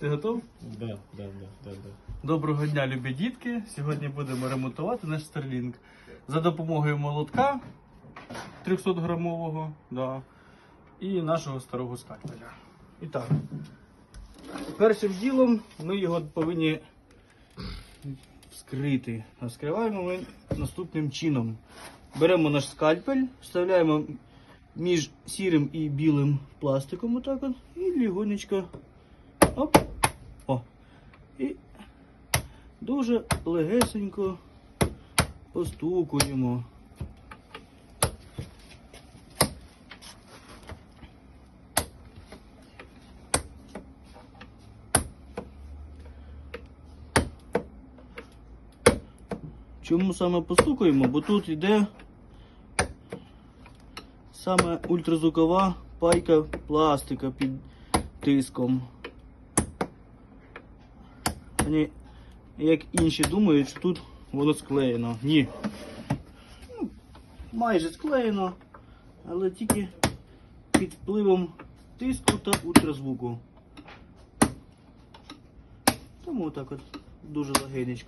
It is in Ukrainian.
Ти готов? Да, да, да, да, да. Доброго дня, любі дітки. Сьогодні будемо ремонтувати наш Starlink за допомогою молотка 300 грамового да, і нашого старого скальпеля. І так, першим ділом ми його повинні вскрити. А Вскриваємо ми наступним чином. Беремо наш скальпель, вставляємо між сірим і білим пластиком отак от, і легонечко оп, о, і дуже легесенько постукуємо. Чому саме постукуємо? Бо тут йде саме ультразвукова пайка пластика під тиском. Вони, як інші думають, що тут воно склеєно. Ні. Ну, майже склеєно, але тільки під впливом тиску та ультразвуку. Тому так от дуже легенечко.